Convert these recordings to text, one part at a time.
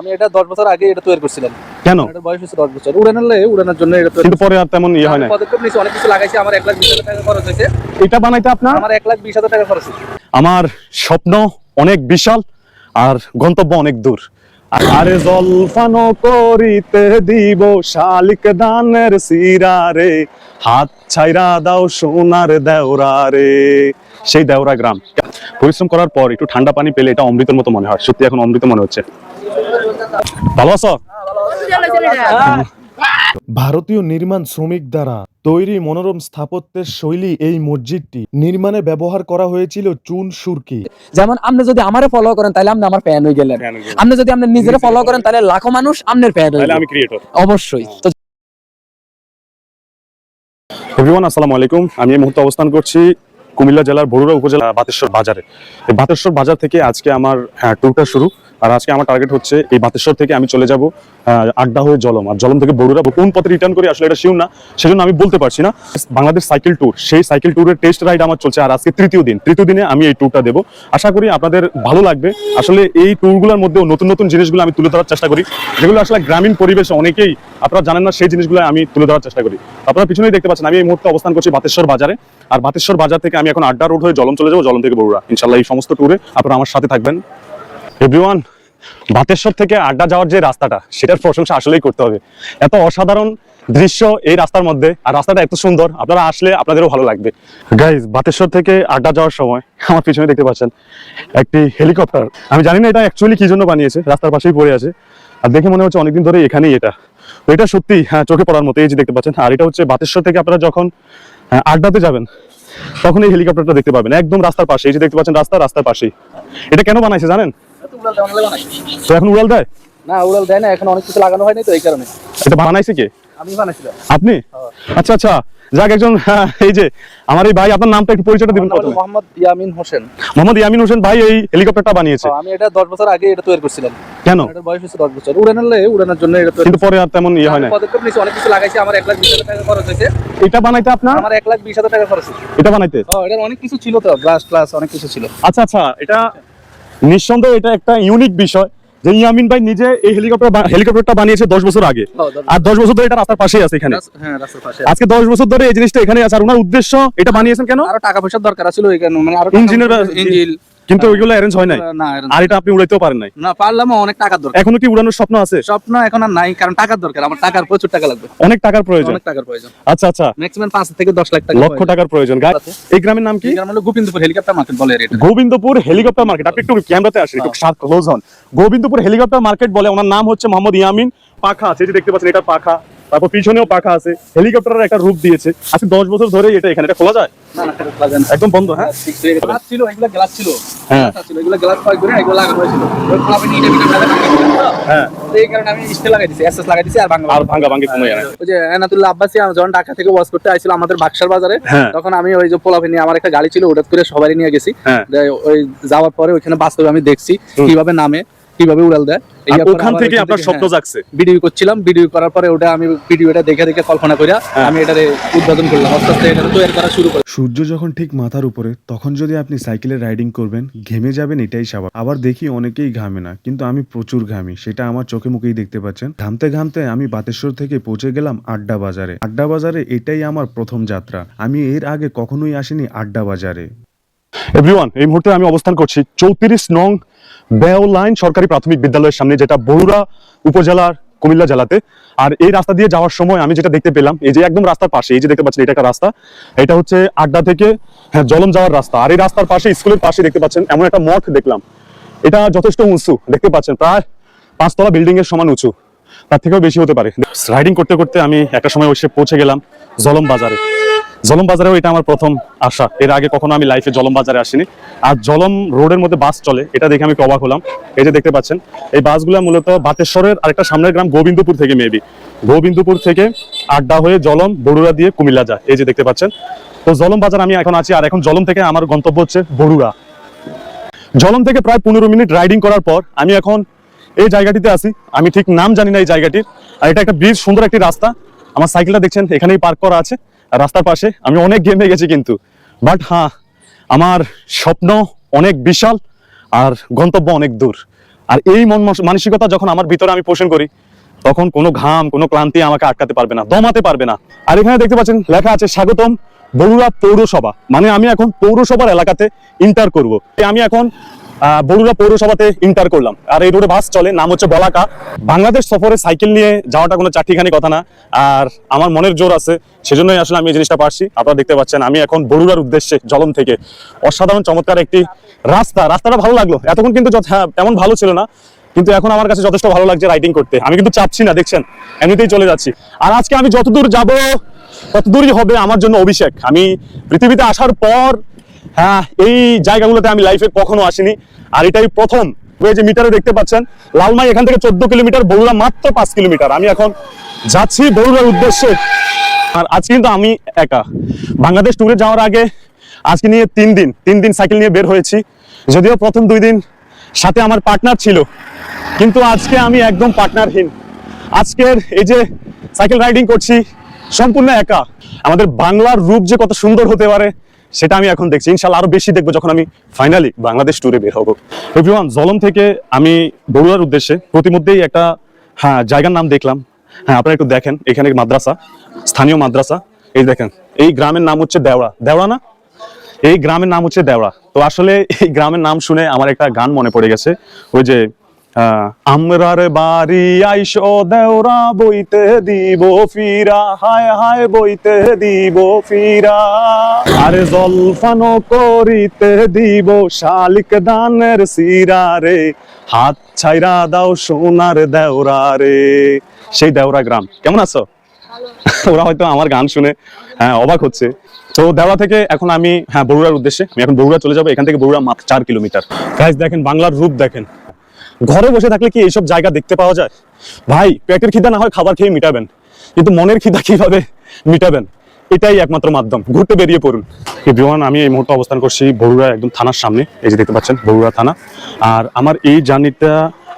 আমি এটা দশ বছর আগে এটা তৈরি করছিলাম। কেন? এটা বয়স হচ্ছে দশ বছর। উড়ানোর লাগে উড়ানোর জন্য এটা কিন্তু পরে আর তেমন ইয়ে হয় না পদক্ষেপ নিয়েছি অনেক কিছু লাগাইছি আমার এক লাখ বিশ হাজার টাকা খরচ হয়েছে। এটা বানাইতে আপনার? আমার এক লাখ বিশ হাজার টাকা খরচ হয়েছে। আমার স্বপ্ন অনেক বিশাল আর গন্তব্য অনেক দূর। আরে জলফানো করিতে দিব শালিক দানের সিরারে হাত ছাইরা দাও সোনার দেওরা রে। সেই দেওরা গ্রাম। পরিশ্রম করার পর একটু ঠান্ডা পানি পেলে এটা অমৃতের মতো মনে হয় সত্যি এখন অমৃত মনে হচ্ছে। ভালো আছো? ভারতীয় নির্মাণ শ্রমিক দ্বারা তৈরি মনোরম স্থাপত্যের শৈলী এই মসজিদটি নির্মাণে ব্যবহার করা হয়েছিল চুন সুরকি। যেমন আপনি যদি আমারে ফলো করেন তাহলে আপনি আমার ফ্যান হয়ে গেলেন। আপনি যদি আপনি নিজেরে ফলো করেন তাহলে লাখো মানুষ আপনার ফ্যান হয়ে আমি ক্রিয়েটর অবশ্যই। তো এভরিওয়ান আসসালামু আলাইকুম। আমি এই মুহূর্তে অবস্থান করছি কুমিল্লা জেলার বরুড়া উপজেলা বাতেশ্বর বাজারে। এই বাতেশ্বর বাজার থেকে আজকে আমার ট্যুরটা শুরু। আর আজকে আমার টার্গেট হচ্ছে এই বাতেশ্বর থেকে আমি চলে যাব আড্ডা হয়ে জলম। আর জলম থেকে বরুড়া, কোন পথে রিটার্ন করি আসলে এটা শিওর না, সেজন্য আমি বলতে পারছি না। বাংলাদেশ সাইকেল ট্যুর সেই সাইকেল ট্যুরের টেস্ট রাইড আমার চলছে। আর আজকে তৃতীয় দিন, তৃতীয় দিনে আমি এই ট্যুরটা দেবো। আশা করি আপনাদের ভালো লাগবে। আসলে এই ট্যুরগুলোর মধ্যেও নতুন নতুন জিনিসগুলো আমি তুলে ধরার চেষ্টা করি। যেগুলো আসলে গ্রামীণ পরিবেশে অনেকেই আপনারা জানেন না, সেই জিনিসগুলো আমি তুলে ধরার চেষ্টা করি। আপনারা পিছনেই দেখতে পাচ্ছেন, আমি এই মুহূর্তে অবস্থান করছি বাতেশ্বর বাজারে। আর বাতেশ্বর বাজার থেকে আমি এখন আড্ডা রোড হয়ে জলম চলে যাব জলম থেকে বড়ুরা ইনশাল্লাহ এই সমস্ত ট্যুরে আপনারা আমার সাথে থাকবেন। এভরিওয়ান বাতেশ্বর থেকে আড্ডা যাওয়ার যে রাস্তাটা, সেটার প্রশংসা আসলেই করতে হবে। এত অসাধারণ দৃশ্য এই রাস্তার মধ্যে, আর রাস্তাটা এত সুন্দর, আপনারা আসলে আপনাদেরও ভালো লাগবে। গাইজ বাতেশ্বর থেকে আড্ডা যাওয়ার সময় আমার পিছনে দেখতে পাচ্ছেন একটি হেলিকপ্টার আমি জানি না এটা অ্যাকচুয়ালি কি জন্য বানিয়েছে, রাস্তার পাশেই পড়ে আছে। আর দেখে মনে হচ্ছে অনেকদিন ধরে এখানেই এটা। তো এটা সত্যি হ্যাঁ চোখে পড়ার মতো এই যে দেখতে পাচ্ছেন আর এটা হচ্ছে বাতেশ্বর থেকে আপনারা যখন হ্যাঁ, আড্ডাতে যাবেন তখন এই হেলিকপ্টারটা দেখতে পাবেন একদম রাস্তার পাশে এই যে দেখতে পাচ্ছেন রাস্তা রাস্তার পাশেই। এটা কেন বানাইছে জানেন। তো এখন উড়াল দেয়? না উড়াল দেয় না এখন অনেক কিছু লাগানো হয়নি তো এই কারণে। এটা বানাইছে কে? আমি বানাইছিলাম। আপনি? আচ্ছা আচ্ছা যাক একজন হ্যাঁ, এই যে আমার এই ভাই আপনার নামটা একটু পরিচয়টা দিবেন প্রথমে। মোহাম্মদ ইয়ামিন হোসেন। মোহাম্মদ ইয়ামিন হোসেন ভাই এই হেলিকপ্টারটা বানিয়েছে। আমি এটা দশ বছর আগে এটা তৈরি করছিলাম। কেন? এটা বয়স হচ্ছে দশ বছর। উড়ানোর লাগে উড়ানোর জন্য এটা তৈরি কিন্তু পরে আর তেমন ইয়ে হয় না পদক্ষেপ নিয়েছি অনেক কিছু লাগাইছি আমার এক লাখ বিশ হাজার টাকা খরচ হয়েছে। এটা বানাইতে আপনার? আমার এক লাখ বিশ হাজার টাকা খরচ হয়েছে। এটা বানাইতে? ও এটার অনেক কিছু ছিল তো গ্লাস ক্লাস অনেক কিছু ছিল। আচ্ছা আচ্ছা এটা নিঃসন্দেহে এটা একটা ইউনিক বিষয়। যে ইয়ামিন ভাই নিজে এই হেলিকপ্টার হেলিকপ্টারটা বানিয়েছে দশ বছর আগে। আর দশ বছর ধরে এটা রাস্তার পাশেই আছে এখানে। হ্যাঁ আজকে দশ বছর ধরে এই জিনিসটা এখানে আছে। আর ওনার উদ্দেশ্য এটা বানিয়েছেন কেন? আরও টাকা পয়সার দরকার ছিল এখানে মানে আরও ইঞ্জিনের ইঞ্জিন। কিন্তু ওইগুলো অ্যারেঞ্জ হয় নাই। আর এটা আপনি উড়াইতেও পারেন নাই। না পারলাম অনেক টাকার দরকার। এখনও কি উড়ানোর স্বপ্ন আছে? স্বপ্ন এখন আর নাই কারণ টাকার দরকার। আমার টাকার প্রচুর টাকা লাগবে। অনেক টাকার প্রয়োজন। অনেক টাকার প্রয়োজন। আচ্ছা আচ্ছা। ম্যাক্সিমাম পাঁচ থেকে দশ লাখ টাকা লক্ষ টাকার প্রয়োজন। এই গ্রামের নাম কি? কি মানে গোবিন্দপুর হেলিকপ্টার মার্কেট বলে এটা গোবিন্দপুর হেলিকপ্টার মার্কেট। আপনি একটু ক্যামেরাতে আসেন একটু সাত ক্লোজ হন। গোবিন্দপুর হেলিকপ্টার মার্কেট বলে ওনার নাম হচ্ছে মোহাম্মদ ইয়ামিন পাখা। আছে যে দেখতে পাচ্ছেন এটা পাখা। তারপর পিছনেও পাখা আছে। হেলিকপ্টারের একটা রূপ দিয়েছে। আজকে দশ বছর ধরে এটা এখানে। এটা খোলা যায়? একদম বন্ধ হ্যাঁ? ছিল এগুলো গ্লাস ছিল। হ্যাঁ। এগুলো গ্লাস করে এগুলো লাগানো হয়েছিল। ওই ফ্লাপে নিয়ে নিয়ে হ্যাঁ। এই কারণে আমি স্টে লাগাই দিছি এসএস লাগাই দিছি আর বাংলা আর ভাঙ্গা ভাঙ্গি কোনো ইয়ে নাই। ওই যে এনাতুল্লাহ আব্বাসি যখন ঢাকা থেকে ওয়াজ করতে আইছিল আমাদের বাক্সার বাজারে হ্যাঁ। তখন আমি ওই যে পোলাপে নিয়ে আমার একটা গাড়ি ছিল ওটা করে সবারই নিয়ে গেছি। হ্যাঁ। ওই যাওয়ার পরে ওইখানে বাস্তবে আমি দেখছি কীভাবে নামে। কীভাবে উড়াল দেয়? ওখান থেকে আপনার স্বপ্ন হ্যাঁ, জাগছে। ভিডিও করছিলাম ভিডিও করার পরে ওটা আমি ভিডিওটা দেখে দেখে কল্পনা করে হ্যাঁ। আমি এটারে উদ্বোধন করলাম। আস্তে আস্তে এটা তৈরি করা শুরু করলাম। সূর্য যখন ঠিক মাথার উপরে তখন যদি আপনি সাইকেলে রাইডিং করবেন ঘেমে যাবেন এটাই স্বাভাবিক। আবার দেখি অনেকেই ঘামে না কিন্তু আমি প্রচুর ঘামি সেটা আমার চোখে মুখেই দেখতে পাচ্ছেন। ঘামতে ঘামতে আমি বাতেশ্বর থেকে পৌঁছে গেলাম আড্ডা বাজারে। আড্ডা বাজারে এটাই আমার প্রথম যাত্রা। আমি এর আগে কখনোই আসিনি আড্ডা বাজারে। এভরিওয়ান এই মুহূর্তে আমি অবস্থান করছি চৌত্রিশ নং বেও লাইন সরকারি প্রাথমিক বিদ্যালয়ের সামনে, যেটা বরুড়া উপজেলার কুমিল্লা জেলাতে। আর এই রাস্তা দিয়ে যাওয়ার সময় আমি যেটা দেখতে পেলাম, এই যে একদম রাস্তার পাশে, এই যে দেখতে পাচ্ছেন, এটা একটা রাস্তা। এটা হচ্ছে আড্ডা থেকে হ্যাঁ জলম যাওয়ার রাস্তা। আর এই রাস্তার পাশে, স্কুলের পাশে দেখতে পাচ্ছেন, এমন একটা মঠ দেখলাম। এটা যথেষ্ট উঁচু, দেখতে পাচ্ছেন, প্রায় পাঁচতলা বিল্ডিং এর সমান উঁচু। তার থেকেও বেশি হতে পারে। রাইডিং করতে করতে আমি একটা সময় এসে পৌঁছে গেলাম জলম বাজারে। জলম বাজারেও এটা আমার প্রথম আসা এর আগে কখনো আমি লাইফে জলম বাজারে আসিনি। আর জলম রোডের মধ্যে বাস চলে, এটা দেখে আমি একটু অবাক হলাম। এই যে দেখতে পাচ্ছেন, এই বাসগুলো মূলত বাতেশ্বরের আরেকটা সামনের গ্রাম গোবিন্দপুর থেকে মেবি গোবিন্দপুর থেকে আড্ডা হয়ে জলম বড়ুরা দিয়ে কুমিল্লা যায়। এই যে দেখতে পাচ্ছেন, তো জলম বাজার আমি এখন আছি, আর এখন জলম থেকে আমার গন্তব্য হচ্ছে বড়ুরা জলম থেকে প্রায় পনেরো মিনিট রাইডিং করার পর আমি এখন এই জায়গাটিতে আছি। আমি ঠিক নাম জানি না এই জায়গাটির। আর এটা একটা ব্রিজ সুন্দর একটি রাস্তা। আমার সাইকেলটা দেখছেন, এখানেই পার্ক করা আছে। রাস্তার পাশে, আমি অনেক গেমে গেছি কিন্তু। বাট হ্যাঁ আমার স্বপ্ন অনেক বিশাল আর গন্তব্য অনেক দূর। আর এই মন মানসিকতা যখন আমার ভিতরে আমি পোষণ করি, তখন কোনো ঘাম, কোনো ক্লান্তি আমাকে আটকাতে পারবে না, দমাতে পারবে না। আর এখানে দেখতে পাচ্ছেন, লেখা আছে, স্বাগতম বড়ুরা পৌরসভা। মানে আমি এখন পৌরসভার এলাকাতে ইন্টার করব। আমি এখন বড়ুরা পৌরসভাতে ইন্টার করলাম। আর এই রোডে বাস চলে নাম হচ্ছে বলাকা। বাংলাদেশ সফরে সাইকেল নিয়ে যাওয়াটা কোনো চারটিখানি কথা না। আর আমার মনের জোর আছে সেজন্যই আসলে আমি এই জিনিসটা পারছি। আপনারা দেখতে পাচ্ছেন আমি এখন বড়ুরার উদ্দেশ্যে জলম থেকে অসাধারণ চমৎকার একটি রাস্তা। রাস্তাটা ভালো লাগল। এতক্ষণ কিন্তু হ্যাঁ, তেমন ভালো ছিল না। কিন্তু এখন আমার কাছে যথেষ্ট ভালো লাগছে রাইডিং করতে। আমি কিন্তু চাপছি না দেখছেন? এমনিতেই চলে যাচ্ছি। আর আজকে আমি যতদূর যাব ততদূরই হবে আমার জন্য অভিষেক। আমি পৃথিবীতে আসার পর হ্যাঁ এই জায়গাগুলোতে আমি লাইফে কখনো আসিনি। আর এটাই প্রথম। যে মিটারে দেখতে পাচ্ছেন, লালমাই এখান থেকে চোদ্দ কিলোমিটার বড়ুরা মাত্র পাঁচ কিলোমিটার। আমি এখন যাচ্ছি বড়ুরার উদ্দেশ্যে। আর আজকে কিন্তু আমি একা। বাংলাদেশ ট্যুরে যাওয়ার আগে, আজকে নিয়ে তিন দিন তিন দিন সাইকেল নিয়ে বের হয়েছি। যদিও প্রথম দুই দিন সাথে আমার পার্টনার ছিল, কিন্তু আজকে আমি একদম পার্টনারহীন আজকের এই যে সাইকেল রাইডিং করছি সম্পূর্ণ একা। আমাদের বাংলার রূপ যে কত সুন্দর হতে পারে, সেটা আমি এখন দেখছি। ইনশাল্লাহ আরও বেশি দেখব যখন আমি ফাইনালি বাংলাদেশ ট্যুরে বের হব। এভরিওয়ান, জলম থেকে আমি বড়ুয়ার উদ্দেশ্যে প্রতিমধ্যেই একটা হ্যাঁ জায়গার নাম দেখলাম। হ্যাঁ আপনারা একটু দেখেন, এখানে মাদ্রাসা, স্থানীয় মাদ্রাসা। এই দেখেন, এই গ্রামের নাম হচ্ছে দেওড়া। দেওড়া না? এই গ্রামের নাম হচ্ছে দেওড়া। তো আসলে এই গ্রামের নাম শুনে আমার একটা গান মনে পড়ে গেছে। ওই যে আমরার বাড়ি আইসো দেওরা বইতে দিব ফিরা হায় হায় বইতে দিব ফিরা। আরে জলফানো করিতে দিব শালিক দানের সিরা রে হাত ছাইরা দাও সোনার দেওরা রে। সেই দেওরা গ্রাম কেমন আছো? ওরা হয়তো আমার গান শুনে হ্যাঁ অবাক হচ্ছে। তো দেওয়া থেকে এখন আমি হ্যাঁ বগুড়ার উদ্দেশ্যে আমি এখন বগুড়া চলে যাব এখান থেকে বগুড়া মাত্র চার কিলোমিটার। গাইজ দেখেন বাংলার রূপ দেখেন। ঘরে বসে থাকলে কি এইসব জায়গা দেখতে পাওয়া যায়? ভাই, পেটের খিদা না হয় খাবার খেয়ে মিটাবেন। কিন্তু মনের খিদা কীভাবে মিটাবেন? এটাই একমাত্র মাধ্যম। ঘুরতে বেরিয়ে পড়ুন। এভরিওয়ান আমি এই মুহূর্তে অবস্থান করছি বগুড়া একদম থানার সামনে। এই যে দেখতে পাচ্ছেন বগুড়া থানা। আর আমার এই জার্নিটা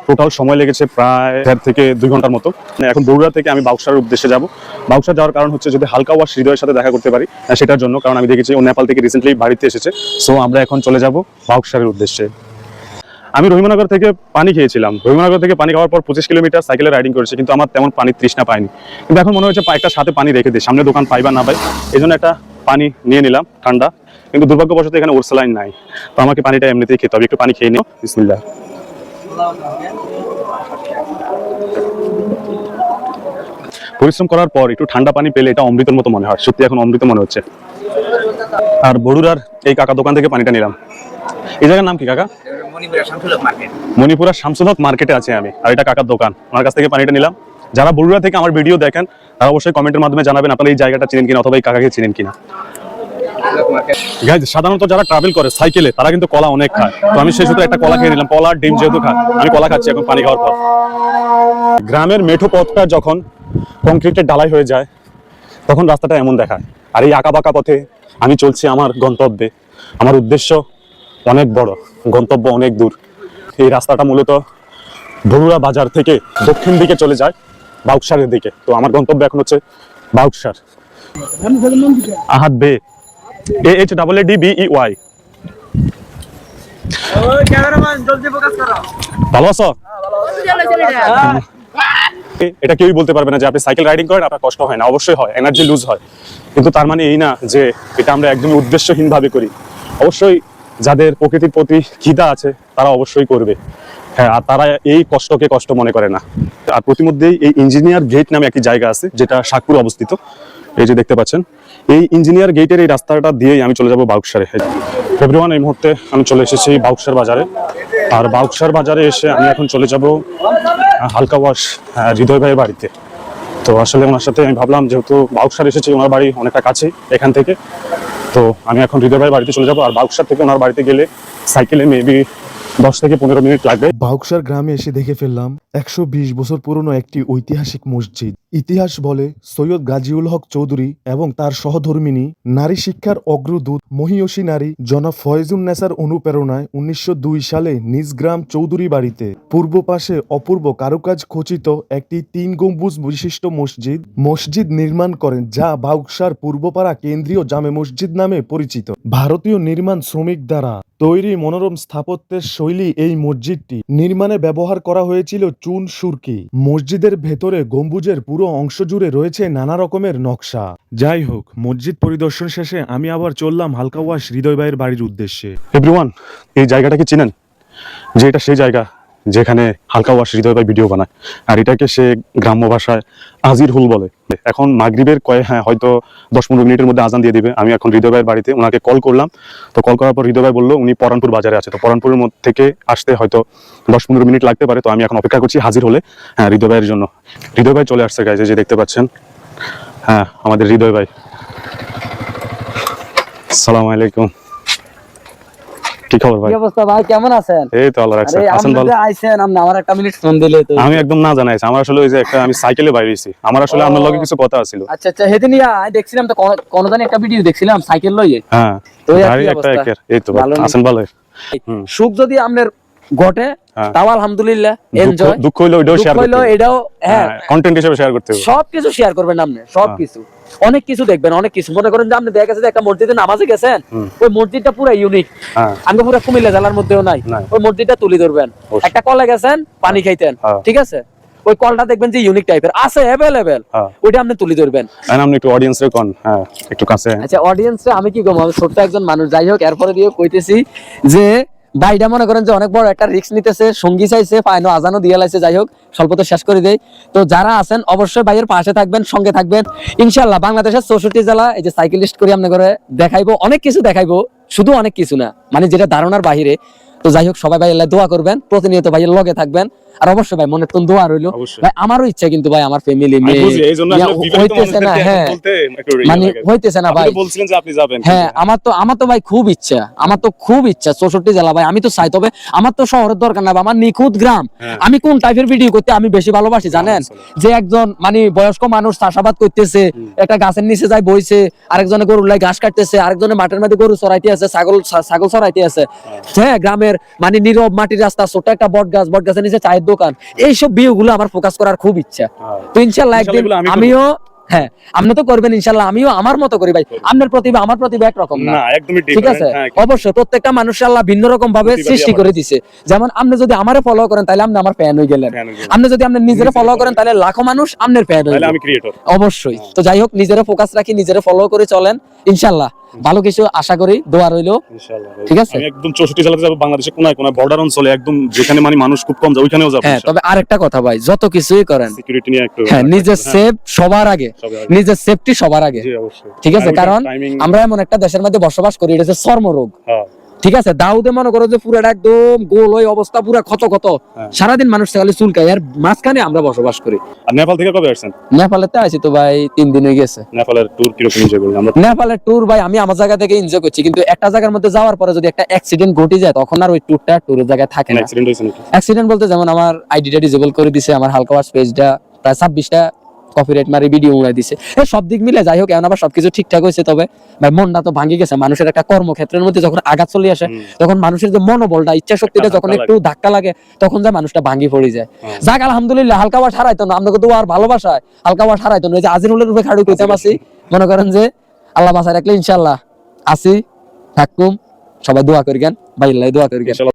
টোটাল সময় লেগেছে প্রায় দেড় থেকে দুই ঘণ্টার মতো। মানে এখন বগুড়া থেকে আমি বাউসার উদ্দেশ্যে যাব। বাউসা যাওয়ার কারণ হচ্ছে যদি হালকা ওয়াশ হৃদয়ের সাথে দেখা করতে পারি সেটার জন্য। কারণ আমি দেখেছি ও নেপাল থেকে রিসেন্টলি বাড়িতে এসেছে। সো আমরা এখন চলে যাব বাউসারের উদ্দেশ্যে। আমি রহিমনগর থেকে পানি খেয়েছিলাম। রহিমনগর থেকে পানি খাওয়ার পর পঁচিশ কিলোমিটার সাইকেলে রাইডিং করেছি, কিন্তু আমার তেমন পানি তৃষ্ণা পাইনি কিন্তু এখন মনে হচ্ছে একটা সাথে পানি রেখে দিই, সামনে দোকান পাই বা না পাই এই জন্য একটা পানি নিয়ে নিলাম, ঠান্ডা। কিন্তু দুর্ভাগ্যবশত এখানে ওরসালাইন নাই। তো আমাকে পানিটা এমনিতেই খেতে হবে, একটু পানি খেয়ে নিও। বিসমিল্লাহ। পরিশ্রম করার পর একটু ঠান্ডা পানি পেলে এটা অমৃতের মতো মনে হয়, সত্যি এখন অমৃত মনে হচ্ছে। আর বড়ুরার এই কাকা দোকান থেকে পানিটা নিলাম। এই জায়গার নাম কি কাকা? মণিপুরা মার্কেটে। আছে আমি আর এটা কাকার দোকান। আমার কাছ থেকে পানিটা নিলাম। যারা থেকে আমার ভিডিও দেখেন তারা অবশ্যই কমেন্টের মাধ্যমে জানাবেন আপনারা এই জায়গাটা চিনেন কিনা অথবা এই কাকাকে চিনেন কিনা। সাধারণত যারা ট্রাভেল করে সাইকেলে তারা কিন্তু কলা অনেক খায়। তো আমি সেই সূত্রে একটা কলা খেয়ে নিলাম। কলা ডিম যেহেতু খায় আমি কলা খাচ্ছি এখন পানি খাওয়ার পর। গ্রামের মেঠো পথটা যখন কংক্রিটের ডালাই হয়ে যায় তখন রাস্তাটা এমন দেখায়। আর এই আঁকা বাঁকা পথে আমি চলছি আমার গন্তব্যে। আমার উদ্দেশ্য অনেক বড় গন্তব্য অনেক দূর। এই রাস্তাটা মূলত বড়ুরা বাজার থেকে দক্ষিণ দিকে চলে যায় বাউকসারের দিকে। তো আমার গন্তব্য এখন হচ্ছে বাউকসার। আহাত B A H double A D B E Y. ভালো আছো? এটা কেউই বলতে পারবে না যে আপনি সাইকেল রাইডিং করেন আপনার কষ্ট হয় না। অবশ্যই হয় এনার্জি লুজ হয়। কিন্তু তার মানে এই না যে এটা আমরা একদমই উদ্দেশ্যহীন ভাবে করি। অবশ্যই যাদের প্রকৃতির প্রতি খিদা আছে তারা অবশ্যই করবে। হ্যাঁ আর তারা এই কষ্টকে কষ্ট মনে করে না। আর প্রতিমধ্যেই এই ইঞ্জিনিয়ার গেট নামে একটি জায়গা আছে যেটা শাকপুরে অবস্থিত। এই যে দেখতে পাচ্ছেন এই ইঞ্জিনিয়ার গেটের এই রাস্তাটা দিয়েই আমি চলে যাব বাউকসারে। এভরিওয়ান এই মুহূর্তে আমি চলে এসেছি বাউকসার বাজারে। আর বাউকসার বাজারে এসে আমি এখন চলে যাব হালকা ওয়াশ আহ, হৃদয় ভাইয়ের বাড়িতে। তো আসলে ওনার সাথে আমি ভাবলাম, যেহেতু বাউকসার এসেছি, ওনার বাড়ি অনেকটা কাছে এখান থেকে। তো আমি এখন হৃদয় ভাইয়ের বাড়িতে চলে যাব, আর বাউকসার থেকে ওনার বাড়িতে গেলে সাইকেলে মেবি দশ থেকে পনেরো মিনিট লাগবে। বাউকসার গ্রামে এসে দেখে ফেললাম একশো বিশ বছর পুরনো একটি ঐতিহাসিক মসজিদ। ইতিহাস বলে সৈয়দ গাজীউল হক চৌধুরী এবং তার সহধর্মিনী, নারী শিক্ষার অগ্রদূত, মহিয়সী নারী জনাব ফয়েজুন নেসার অনুপ্রেরণায় উনিশশো দুই সালে নিজ গ্রাম চৌধুরী বাড়িতে পূর্ব পাশে অপূর্ব কারুকাজ খচিত একটি তিন গম্বুজ বিশিষ্ট মসজিদ মসজিদ নির্মাণ করেন যা বাউকসার পূর্বপাড়া কেন্দ্রীয় জামে মসজিদ নামে পরিচিত। ভারতীয় নির্মাণ শ্রমিক দ্বারা তৈরি মনোরম স্থাপত্যের শৈলী এই মসজিদটি নির্মাণে ব্যবহার করা হয়েছিল চুন সুরকি। মসজিদের ভেতরে গম্বুজের পুরো অংশ জুড়ে রয়েছে নানা রকমের নকশা। যাই হোক, মসজিদ পরিদর্শন শেষে আমি আবার চললাম হালকাওয়াশ হৃদয় ভাইয়ের বাড়ির উদ্দেশ্যে। এভরিওয়ান এই জায়গাটাকে চিনেন? যে এটা সেই জায়গা যেখানে হালকা ওয়াশ হৃদয় ভাই ভিডিও বানায়। আর এটাকে সে গ্রাম্য ভাষায় আজির হুল বলে। এখন মাগরিবের কয়ে হ্যাঁ হয়তো দশ পনেরো মিনিটের মধ্যে আজান দিয়ে দিবে। আমি এখন হৃদয় ভাইয়ের বাড়িতে ওনাকে কল করলাম। তো কল করার পর হৃদয় ভাই বলল, উনি পরানপুর বাজারে আছে। তো পরানপুরের মধ্যে থেকে আসতে হয়তো দশ পনেরো মিনিট লাগতে পারে। তো আমি এখন অপেক্ষা করছি হাজির হলে হ্যাঁ হৃদয় ভাইয়ের জন্য। হৃদয় ভাই চলে আসছে গাইছে যে দেখতে পাচ্ছেন। হ্যাঁ আমাদের হৃদয় ভাই। সালাম আলাইকুম। কি খবর ভাই? অবস্থা ভাই? কেমন আছেন? এই তো আল্লাহ রাখছে। আছেন ভালো? আইছেন আপনি আমার একটা মিনিট ফোন দিলে তো। আমি একদম না জানাইছি। আমার আসলে ওই যে একটা আমি সাইকেলে বাইরে হইছি আমার আসলে আপনার লগে কিছু কথা ছিল। আচ্ছা আচ্ছা সেদিন আমি দেখছিলাম তো কোন- কোন জানি একটা ভিডিও দেখছিলাম সাইকেল লইয়ে। হ্যাঁ তো এই আর কি গাড়ি একটা একের এই তো ভালো আছেন ভালো? সুখ যদি আপনার ঘটে হ্যাঁ। তাও আলহামদুলিল্লাহ দুঃখ- এনজয় দুঃখ হইল ওইটাও শেয়ার করতে এটাও হ্যাঁ। কন্টেন্ট হিসেবে শেয়ার করতে হবে। সবকিছু শেয়ার করবেন আপনি সবকিছু। অনেক কিছু দেখবেন অনেক কিছু। মনে করেন যে আপনি দেখা গেছে একটা মসজিদে নামাজে গেছেন। ওই মসজিদটা পুরো ইউনিক হ্যাঁ। আমি পুরো কুমিল্লা জেলার মধ্যেও নাই। ওই মসজিদটা তুলে ধরবেন। একটা কলে গেছেন পানি খাইতেন হ্যাঁ। ঠিক আছে? ওই কলটা দেখবেন যে ইউনিক টাইপের আছে অ্যাভেলেবেল ওইটা আপনি তুলে ধরবেন। আর আপনি একটু অডিয়েন্স রে কোন? হ্যাঁ একটু কাছে। আচ্ছা অডিয়েন্সে আমি কি কম? আমি ছোট্ট একজন মানুষ যাই হোক এরপরে দিয়ে কইতেছি যে ভাইটা মনে করেন যে অনেক বড় একটা রিক্স নিতেছে, সঙ্গী চাইছে ফাইনো আজানো দিয়ে লাইছে, যাই হোক, স্বল্পতে শেষ করে দেয় তো যারা আছেন, অবশ্যই ভাইয়ের পাশে থাকবেন, সঙ্গে থাকবেন। ইনশাল্লাহ বাংলাদেশের চৌষট্টি জেলা, এই যে সাইকেলিস্ট করি আপনার করে দেখাইবো, অনেক কিছু দেখাইবো, শুধু অনেক কিছু না মানে যেটা ধারণার বাহিরে। তো যাই হোক, সবাই ভাই দোয়া করবেন, প্রতিনিয়ত ভাইয়ের লগে থাকবেন। আর অবশ্যই ভাই মনে তো দোয়া রইল। ভাই আমারও ইচ্ছা কিন্তু ভাই আমার ফ্যামিলি মেয়ে। আসলে বিবাহিত হইতেছে না হ্যাঁ। মানে হইতেছে না ভাই। বলছিলেন যে আপনি যাবেন। হ্যাঁ আমার তো আমার তো ভাই খুব ইচ্ছা। আমার তো খুব ইচ্ছা চৌষট্টি জেলা ভাই আমি তো চাই। তবে আমার তো শহরের দরকার না ভাই, আমার নিখুঁত গ্রাম। হ্যাঁ। আমি কোন টাইপের ভিডিও করতে আমি বেশি ভালোবাসি জানেন? যে একজন মানে বয়স্ক মানুষ চাষাবাদ করতেছে একটা গাছের নিচে যায় বইছে আরেকজনে গরুর লাই ঘাস কাটতেছে আরেকজনে মাঠের মধ্যে গরু চড়াইতে আছে ছাগল ছাগল চড়াইতে আছে। হ্যাঁ। গ্রামের মানে নীরব মাটির রাস্তা ছোট একটা বট গাছ বট গাছের নিচে চায়ের দোকান। এইসব ভিউ গুলো আমার ফোকাস করার খুব ইচ্ছা। হ্যাঁ। তো ইনশাল্লাহ একদিন আমিও হ্যাঁ আপনি তো করবেন ইনশাল্লাহ আমিও আমার মতো করি ভাই। আপনার প্রতিভা আমার প্রতিভা একরকম না। ঠিক আছে? হ্যাঁ, অবশ্যই প্রত্যেকটা মানুষ আল্লাহ ভিন্ন রকম ভাবে সৃষ্টি করে দিছে। যেমন আপনি যদি আমারে ফলো করেন তাহলে আপনি আমার ফ্যান হয়ে গেলেন। হয়ে। আপনি যদি আপনি নিজেরে ফলো করেন তাহলে লাখো মানুষ আপনার ফ্যান হয়ে অবশ্যই। তো যাই হোক নিজেরে ফোকাস রাখি নিজেরে ফলো করে চলেন। ইনশাল্লাহ ভালো কিছু আশা করি দোয়া রইল। ঠিক আছে? আমি একদম 64 জেলাতে যাব বাংলাদেশে কোনায় কোনায় বর্ডার অঞ্চলে একদম যেখানে মানে মানুষ খুব কম যায় ওইখানেও যাব হ্যাঁ তবে আরেকটা কথা ভাই যত কিছুই করেন সিকিউরিটি নিয়ে একটু হ্যাঁ নিজের সেফ সবার আগে নিজের সেফটি সবার আগে। ঠিক আছে? কারণ আমরা এমন একটা দেশের মধ্যে বসবাস করি এটা হচ্ছে চর্মরোগ। হ্যাঁ। ঠিক আছে? দাউদে মনে করো যে পুরাটা একদম গোল ওই অবস্থা পুরা ক্ষত ক্ষত। হ্যাঁ। সারাদিন মানুষ খালি চুলকায়। আর মাঝখানে আমরা বসবাস করি। আর নেপাল থেকে কবে আসছেন? নেপালেতে আছি তো ভাই তিন দিন হয়ে গেছে। নেপালের ট্যুর কীরকম এনজয় করলেন আমরা? নেপালের ট্যুর ভাই আমি আমার জায়গা থেকে এনজয় করছি। কিন্তু একটা জায়গার মধ্যে যাওয়ার পরে যদি একটা অ্যাক্সিডেন্ট ঘটে যায় তখন আর ওই ট্যুরটা ট্যুরের জায়গায় থাকে না। অ্যাক্সিডেন্ট হয়েছে অ্যাক্সিডেন্ট বলতে যেমন আমার আইডিটা ডিজেবল করে দিছে আমার হালকা ওয়াশ পেজটা প্রায় ছাব্বিশটা কপিরাইট মারি ভিডিও উড়াই দিছে। এই সব দিক মিলে যাই হোক এখন আবার সবকিছু ঠিকঠাক হয়েছে তবে ভাই মনটা তো ভাঙি গেছে। মানুষের একটা কর্মক্ষেত্রের মধ্যে যখন আঘাত চলে আসে তখন মানুষের যে মনোবলটা ইচ্ছা শক্তিটা যখন একটু ধাক্কা লাগে তখন যা মানুষটা ভাঙি পড়ে যায়। যাক আলহামদুলিল্লাহ হালকা ওয়াশ হারাইতো না আমরা তো আর ভালোবাসায় হালকা ওয়াশ হারাইতো না। এই যে আজিরুলের রূপে খাড়ু কইতে পারছি মনে করেন যে আল্লাহ বাসায় রাখলে ইনশাল্লাহ আসি থাকুম সবাই দোয়া করিবেন ভাই আল্লাহ দোয়া করিবেন। ইনশাআল্লাহ।